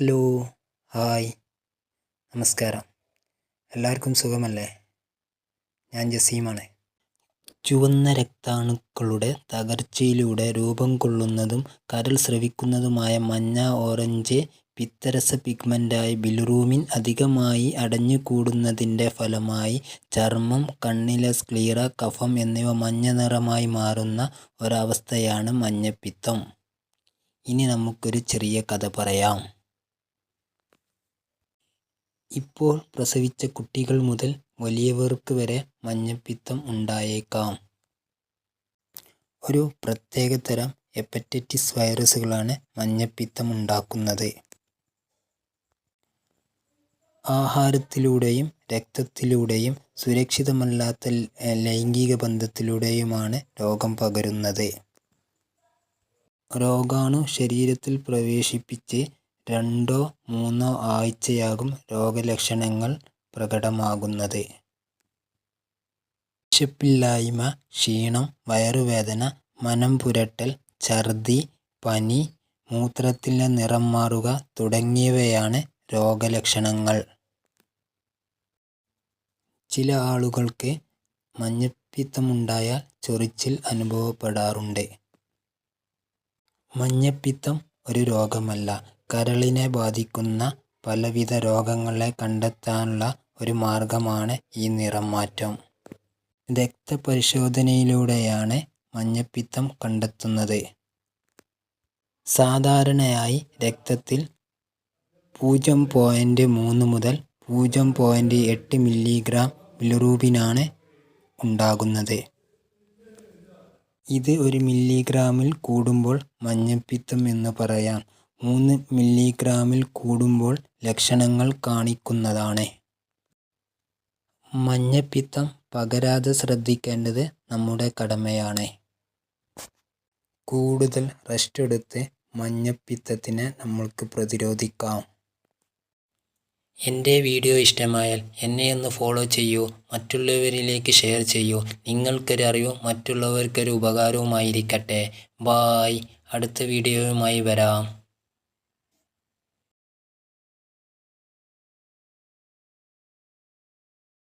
Hello hi. നമസ്കാരം. എല്ലാവർക്കും സുഖമല്ലേ? ഞാൻ ജസീമാണ്. ചുവന്ന രക്താണുക്കളുടെ തകർച്ചയിലൂടെ രൂപം കൊള്ളുന്നതും കരൾ സ്രവിക്കുന്നതുമായ മഞ്ഞ ഓറഞ്ച് പിത്തരസ പിഗ്മെന്റായി ബിലുറൂമിൻ അധികമായി അടഞ്ഞുകൂടുന്നതിന്റെ ഫലമായി ചർമ്മം കണ്ണിലെ സ്ക്ലീറ കഫം എന്നിവ മഞ്ഞ നിറമായി മാറുന്ന ഒരവസ്ഥയാണ് മഞ്ഞപ്പിത്തം. ഇനി നമുക്കൊരു ചെറിയ കഥ പറയാം. ഇപ്പോൾ പ്രസവിച്ച കുട്ടികൾ മുതൽ വലിയവർക്ക് വരെ മഞ്ഞപ്പിത്തം ഉണ്ടായേക്കാം. ഒരു പ്രത്യേകതരം ഹെപ്പറ്റൈറ്റിസ് വൈറസുകളാണ് മഞ്ഞപ്പിത്തം ഉണ്ടാക്കുന്നത്. ആഹാരത്തിലൂടെയും രക്തത്തിലൂടെയും സുരക്ഷിതമല്ലാത്ത ലൈംഗിക ബന്ധത്തിലൂടെയുമാണ് രോഗം പകരുന്നത്. രോഗാണു ശരീരത്തിൽ പ്രവേശിപ്പിച്ച് രണ്ടോ മൂന്നോ ആഴ്ചയാകും രോഗലക്ഷണങ്ങൾ പ്രകടമാകുന്നത്. വിശപ്പില്ലായ്മ ക്ഷീണം വയറുവേദന മനം പുരട്ടൽ ഛർദി പനി മൂത്രത്തിലെ നിറം മാറുക തുടങ്ങിയവയാണ് രോഗലക്ഷണങ്ങൾ. ചില ആളുകൾക്ക് മഞ്ഞപ്പിത്തമുണ്ടായാൽ ചൊറിച്ചിൽ അനുഭവപ്പെടാറുണ്ട്. മഞ്ഞപ്പിത്തം ഒരു രോഗമല്ല. കരളിനെ ബാധിക്കുന്ന പലവിധ രോഗങ്ങളെ കണ്ടെത്താനുള്ള ഒരു മാർഗമാണ് ഈ നിറം മാറ്റം രക്തപരിശോധനയിലൂടെയാണ് മഞ്ഞപ്പിത്തം കണ്ടെത്തുന്നത്. സാധാരണയായി രക്തത്തിൽ പൂജ്യം പോയിന്റ് മൂന്ന് മുതൽ പൂജ്യം പോയിന്റ് എട്ട് മില്ലിഗ്രാം ബിലിറൂബിനാണ് ഉണ്ടാകുന്നത്. ഇത് ഒരു മില്ലിഗ്രാമിൽ കൂടുമ്പോൾ മഞ്ഞപ്പിത്തം എന്ന് പറയാം. മൂന്ന് മില്ലിഗ്രാമിൽ കൂടുമ്പോൾ ലക്ഷണങ്ങൾ കാണിക്കുന്നതാണ്. മഞ്ഞപ്പിത്തം പകരാതെ ശ്രദ്ധിക്കേണ്ടത് നമ്മുടെ കടമയാണ്. കൂടുതൽ റെസ്റ്റ് എടുത്ത് മഞ്ഞപ്പിത്തത്തിനെ നമ്മൾക്ക് പ്രതിരോധിക്കാം. എന്റെ വീഡിയോ ഇഷ്ടമായാൽ എന്നെ ഒന്ന് ഫോളോ ചെയ്യൂ മറ്റുള്ളവരിലേക്ക് ഷെയർ ചെയ്യൂ. നിങ്ങൾക്കൊരു അറിവും മറ്റുള്ളവർക്കൊരു ഉപകാരവുമായിരിക്കട്ടെ. ബായ്. അടുത്ത വീഡിയോയുമായി വരാം.